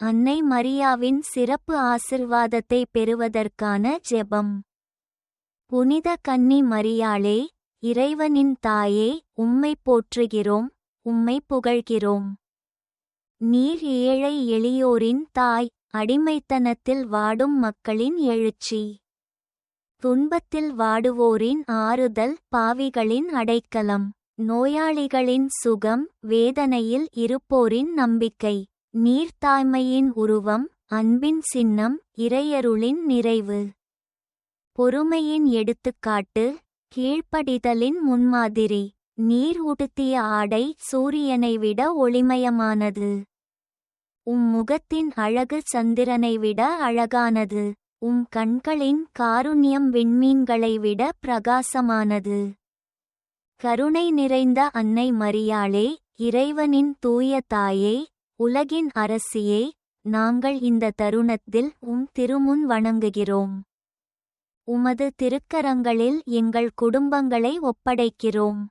அன்னை மரியாவின் சிறப்பு ஆசிர்வாதத்தை பெறுவதற்கான ஜெபம். புனித கன்னி மரியாளே இறைவனின் தாயே உம்மை போற்றுகிறோம் உம்மை புகழ்கிறோம். நீர் ஏழை எளியோரின் தாய் அடிமைத்தனத்தில் வாடும் மக்களின் எழுச்சி. துன்பத்தில் வாடுவோரின் ஆறுதல் பாவிகளின் அடைக்கலம். நோயாளிகளின் சுகம் வேதனையில் இருப்போரின் நம்பிக்கை. நீர்த்தாய்மையின் உருவம் அன்பின் சின்னம் இறையருளின் நிறைவு. பொறுமையின் எடுத்துக்காட்டு கீழ்ப்படிதலின் முன்மாதிரி நீர் உடுத்திய ஆடை சூரியனை விட ஒளிமயமானது. உம் முகத்தின் அழகு சந்திரனை விட அழகானது. உம் கண்களின் காருண்யம் விண்மீன்களை விட பிரகாசமானது. கருணை நிறைந்த அன்னை மரியாளே இறைவனின் தூய தாயே உலகின் அரசியே நாங்கள் இந்த தருணத்தில் உம் திருமுன் வணங்குகிறோம். உமது திருக்கரங்களில் எங்கள் குடும்பங்களை ஒப்படைக்கிறோம்.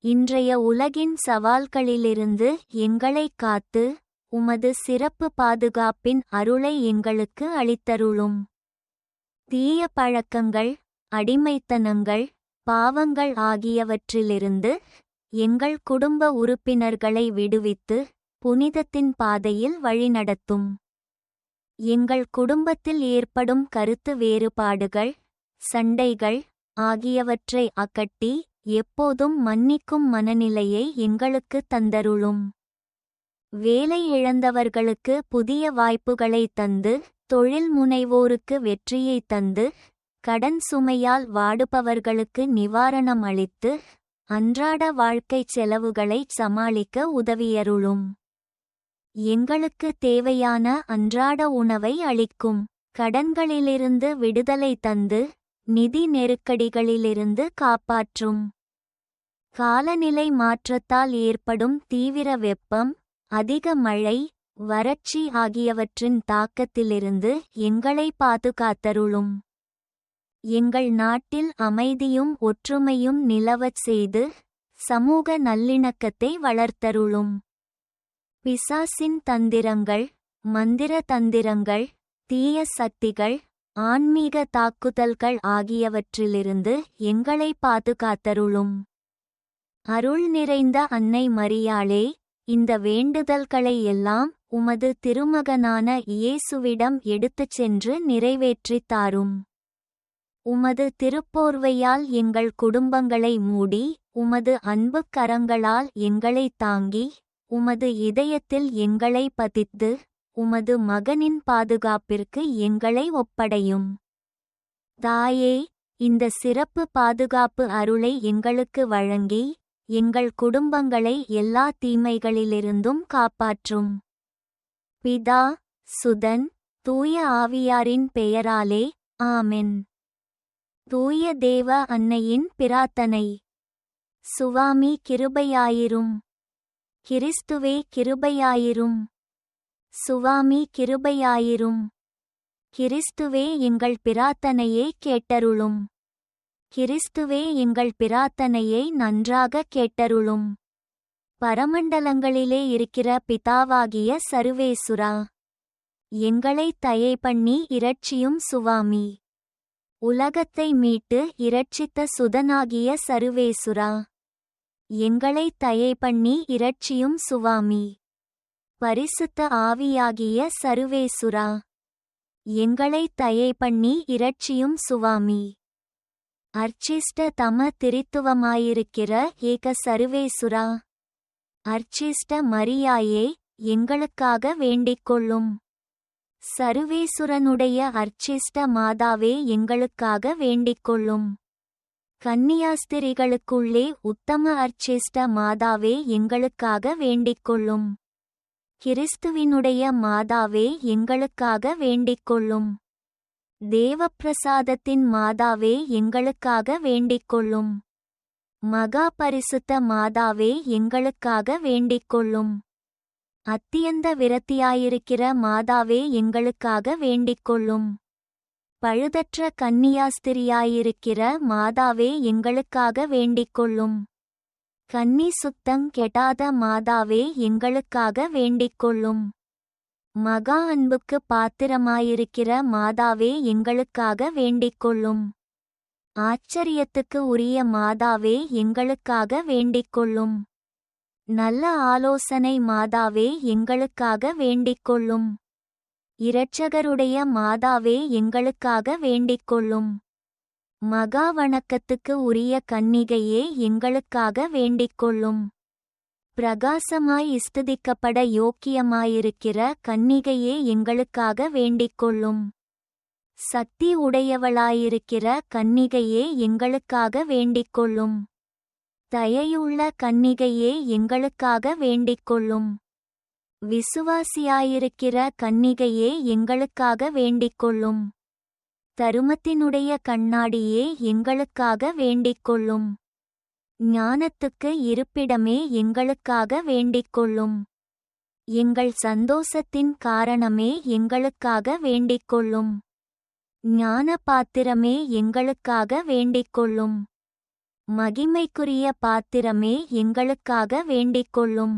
இன்றைய உலகின் சவால்களிலிருந்து எங்களைக் காத்து உமது சிறப்பு பாதுகாப்பின் அருளை எங்களுக்கு அளித்தருளும். தீய பழக்கங்கள் அடிமைத்தனங்கள் பாவங்கள் ஆகியவற்றிலிருந்து எங்கள் குடும்ப உறுப்பினர்களை விடுவித்து புனிதத்தின் பாதையில் வழிநடத்தும் எங்கள் குடும்பத்தில் ஏற்படும் கருத்து வேறுபாடுகள் சண்டைகள் ஆகியவற்றை அகட்டி எப்போதும் மன்னிக்கும் மனநிலையை எங்களுக்கு தந்தருளும். வேலை இழந்தவர்களுக்கு புதிய வாய்ப்புகளை தந்து தொழில் முனைவோருக்கு வெற்றியை தந்து கடன் சுமையால் வாடுபவர்களுக்கு நிவாரணம் அளித்து அன்றாட வாழ்க்கைச் செலவுகளை சமாளிக்க உதவியருளும். எங்களுக்கு தேவையான அன்றாட உணவை அளிக்கும். கடன்களிலிருந்து விடுதலை தந்து நிதி நெருக்கடிகளிலிருந்து காப்பாற்றும். காலநிலை மாற்றத்தால் ஏற்படும் தீவிர வெப்பம் அதிக மழை வறட்சி ஆகியவற்றின் தாக்கத்திலிருந்து எங்களை பாதுகாத்தருளும். எங்கள் நாட்டில் அமைதியும் ஒற்றுமையும் நிலவச் செய்து சமூக நல்லிணக்கத்தை வளர்த்தருளும். பிசாசின் தந்திரங்கள் மந்திர தந்திரங்கள் தீய சக்திகள் ஆன்மீக தாக்குதல்கள் ஆகியவற்றிலிருந்து எங்களை பாதுகாத்தருளும். அருள் நிறைந்த அன்னை மரியாளே இந்த வேண்டுதல்களை எல்லாம் உமது திருமகனான இயேசுவிடம் எடுத்துச் சென்று நிறைவேற்றித் தாரும். உமது திருப்போர்வையால் எங்கள் குடும்பங்களை மூடி உமது அன்புக் கரங்களால் எங்களை தாங்கி உமது இதயத்தில் எங்களை பதித்து உமது மகனின் பாதுகாப்பிற்கு எங்களை ஒப்படையும். தாயே இந்த சிறப்பு பாதுகாப்பு அருளை எங்களுக்கு வழங்கி எங்கள் குடும்பங்களை எல்லா தீமைகளிலிருந்தும் காப்பாற்றும். பிதா சுதன் தூய ஆவியாரின் பெயராலே ஆமென். தூய தேவ அன்னையின் பிரார்த்தனை. சுவாமி கிருபையாயிரும். கிறிஸ்துவே கிருபையாயிரும். சுவாமி கிருபையாயிரும். கிறிஸ்துவே எங்கள் பிரார்த்தனையை கேட்டருளும். கிறிஸ்துவே எங்கள் பிரார்த்தனையை நன்றாக கேட்டருளும். பரமண்டலங்களிலே இருக்கிற பிதாவாகிய சருவேசுரா எங்களை தயை பண்ணி இரட்சியும் சுவாமி. உலகத்தை மீட்டு இரட்சித்த சுதனாகிய சருவேசுரா எங்களை தயை பண்ணி இரட்சியும் சுவாமி. பரிசுத்த ஆவியாகிய சருவேசுரா எங்களை தயை பண்ணி இரட்சியும் சுவாமி. அர்ச்சிஷ்ட தம திரித்துவமாயிருக்கிற ஏக சருவேசுரா அர்ச்சிஷ்ட மரியாயே எங்களுக்காக வேண்டிக்கொள்ளும். சருவேசுரனுடைய அர்ச்சிஷ்ட மாதாவே எங்களுக்காக வேண்டிக்கொள்ளும். கன்னியாஸ்திரிகளுக்குள்ளே உத்தம அர்ச்சேஷ்ட மாதாவே எங்களுக்காக வேண்டிக்கொள்ளும். கிறிஸ்துவினுடைய மாதாவே எங்களுக்காக வேண்டிக்கொள்ளும். தேவப்பிரசாதத்தின் மாதாவே எங்களுக்காக வேண்டிக்கொள்ளும். மகா பரிசுத்த மாதாவே எங்களுக்காக வேண்டிக்கொள்ளும். அத்தியந்த விரத்தியாயிருக்கிற மாதாவே எங்களுக்காக வேண்டிக்கொள்ளும். பழுதற்ற கன்னியாஸ்திரியாயிருக்கிற மாதாவே எங்களுக்காக வேண்டிக்கொள்ளும். கன்னி சுத்தங் கெடாத மாதாவே எங்களுக்காக வேண்டிக்கொள்ளும். மகா அன்புக்கு பாத்திரமாயிருக்கிற மாதாவே எங்களுக்காக வேண்டிக்கொள்ளும். ஆச்சரியத்துக்கு உரிய மாதாவே எங்களுக்காக வேண்டிக்கொள்ளும். நல்ல ஆலோசனை மாதாவே எங்களுக்காக வேண்டிக்கொள்ளும். இரட்சகருடைய மாதாவே எங்களுக்காக வேண்டிக்கொள்ளும். மகா வணக்கத்துக்கு உரிய கன்னிகையே எங்களுக்காக வேண்டிக்கொள்ளும். பிரகாசமாய் இஸ்துதிக்கப்பட யோக்கியமாயிருக்கிற கன்னிகையே எங்களுக்காக வேண்டிக்கொள்ளும். சக்தி உடையவளாயிருக்கிற கன்னிகையே எங்களுக்காக வேண்டிக்கொள்ளும். தயையுள்ள கன்னிகையே எங்களுக்காக வேண்டிக்கொள்ளும். விசுவாசியாயிருக்கிற கன்னிகையே எங்களுக்காக வேண்டிக்கொள்ளும். தருமத்தினுடைய கண்ணாடியே எங்களுக்காக வேண்டிக்கொள்ளும். ஞானத்துக்கு இருப்பிடமே எங்களுக்காக வேண்டிக்கொள்ளும். எங்கள் சந்தோஷத்தின் காரணமே எங்களுக்காக வேண்டிக்கொள்ளும். ஞான பாத்திரமே எங்களுக்காக வேண்டிக்கொள்ளும். மகிமைக்குரிய பாத்திரமே எங்களுக்காக வேண்டிக்கொள்ளும்.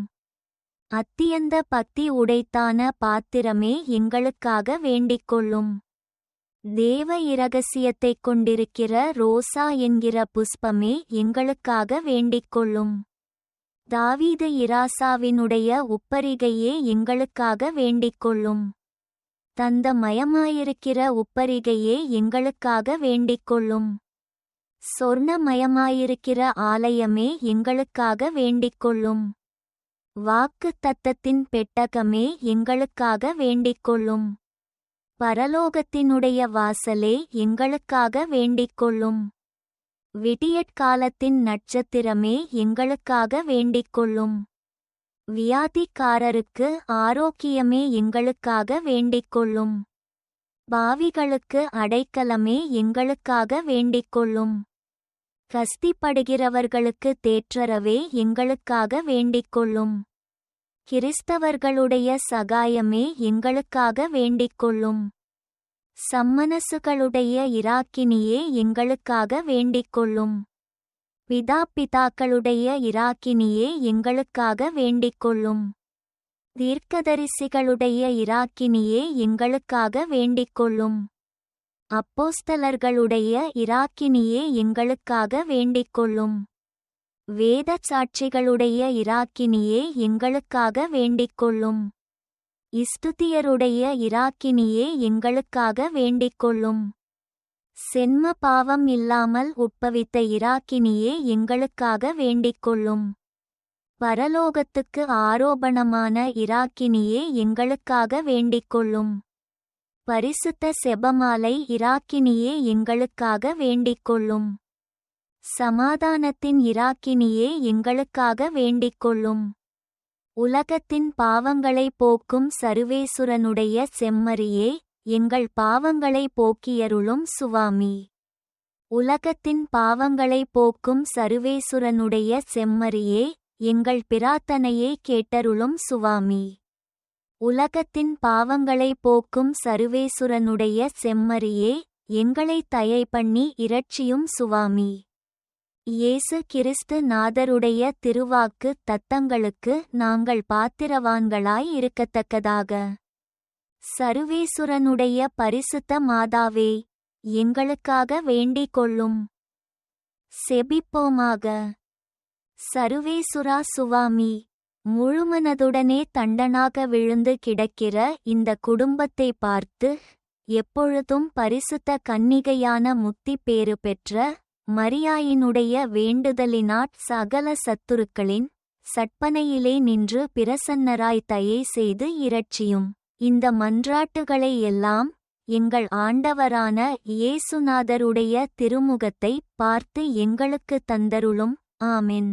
அத்தியந்த பக்தி உடைத்தான பாத்திரமே எங்களுக்காக வேண்டிக்கொள்ளும். தேவ இரகசியத்தைக் கொண்டிருக்கிற ரோசா என்கிற புஷ்பமே எங்களுக்காக வேண்டிக்கொள்ளும். தாவீது இராசாவினுடைய உப்பரிகையே எங்களுக்காக வேண்டிக்கொள்ளும். தந்த மயமாயிருக்கிற உப்பரிகையே எங்களுக்காக வேண்டிக்கொள்ளும். சொர்ணமயமாயிருக்கிற ஆலயமே எங்களுக்காக வேண்டிக்கொள்ளும். வாக்கு தத்தத்தின் பெட்டகமே எங்களுக்காக வேண்டிக்கொள்ளும். பரலோகத்தினுடைய வாசலே எங்களுக்காக வேண்டிக்கொள்ளும். விடியற்காலத்தின் நட்சத்திரமே எங்களுக்காக வேண்டிக்கொள்ளும். வியாதிக்காரருக்கு ஆரோக்கியமே எங்களுக்காக வேண்டிக்கொள்ளும். பாவிகளுக்கு அடைக்கலமே எங்களுக்காக வேண்டிக்கொள்ளும். கஸ்திப்படுகிறவர்களுக்கு தேற்றரவே எங்களுக்காக வேண்டிக்கொள்ளும். கிறிஸ்தவர்களுடைய சகாயமே எங்களுக்காக வேண்டிக்கொள்ளும். சம்மனசுகளுடைய இராக்கினியே எங்களுக்காக வேண்டிக்கொள்ளும். பிதாப்பிதாக்களுடைய இராக்கினியே எங்களுக்காக வேண்டிக்கொள்ளும். தீர்க்கதரிசிகளுடைய இராக்கினியே எங்களுக்காக வேண்டிக்கொள்ளும். அப்போஸ்தலர்களுடைய இராக்கினியே எங்களுக்காக வேண்டிக்கொள்ளும். வேத சாட்சிகளுடைய இராக்கினியே எங்களுக்காக வேண்டிக்கொள்ளும். இஸ்துதியருடைய இராக்கினியே எங்களுக்காக வேண்டிக்கொள்ளும். சென்ம பாவம் இல்லாமல் உட்பவித்த இராக்கினியே எங்களுக்காக வேண்டிக்கொள்ளும். பரலோகத்துக்கு ஆரோபணமான இராக்கினியே எங்களுக்காக வேண்டிக்கொள்ளும். பரிசுத்த செபமாலை இராக்கினியே எங்களுக்காக வேண்டிக்கொள்ளும். சமாதானத்தின் இராக்கினியே எங்களுக்காக வேண்டிக்கொள்ளும். உலகத்தின் பாவங்களை போக்கும் சருவேசுரனுடைய செம்மறியே எங்கள் பாவங்களை போக்கியருளும் சுவாமி. உலகத்தின் பாவங்களை போக்கும் சருவேசுரனுடைய செம்மறியே எங்கள் பிரார்த்தனையை கேட்டருளும் சுவாமி. உலகத்தின் பாவங்களை போக்கும் சருவேசுரனுடைய செம்மறியே எங்களை தயை பண்ணி இரட்சியும் சுவாமி. இயேசு கிறிஸ்து நாதருடைய திருவாக்கு தத்தங்களுக்கு நாங்கள் பாத்திரவான்களாய் இருக்கத்தக்கதாக. சருவேசுரனுடைய பரிசுத்த மாதாவே எங்களுக்காக வேண்டிக் கொள்ளும் செபிப்போமாக. சருவேசுரா சுவாமி. முழுமனதுடனே தண்டனாக விழுந்து கிடக்கிற இந்த குடும்பத்தை பார்த்து எப்பொழுதும் பரிசுத்த கன்னிகையான முக்தி பேறு பெற்ற மரியாயினுடைய வேண்டுதலினாற் சகல சத்துருக்களின் சட்பனையிலே நின்று பிரசன்னராய் தயை செய்து இரட்சியும். இந்த மன்றாட்டுகளை எல்லாம் எங்கள் ஆண்டவரான இயேசுநாதருடைய திருமுகத்தை பார்த்து எங்களுக்கு தந்தருளும். ஆமென்.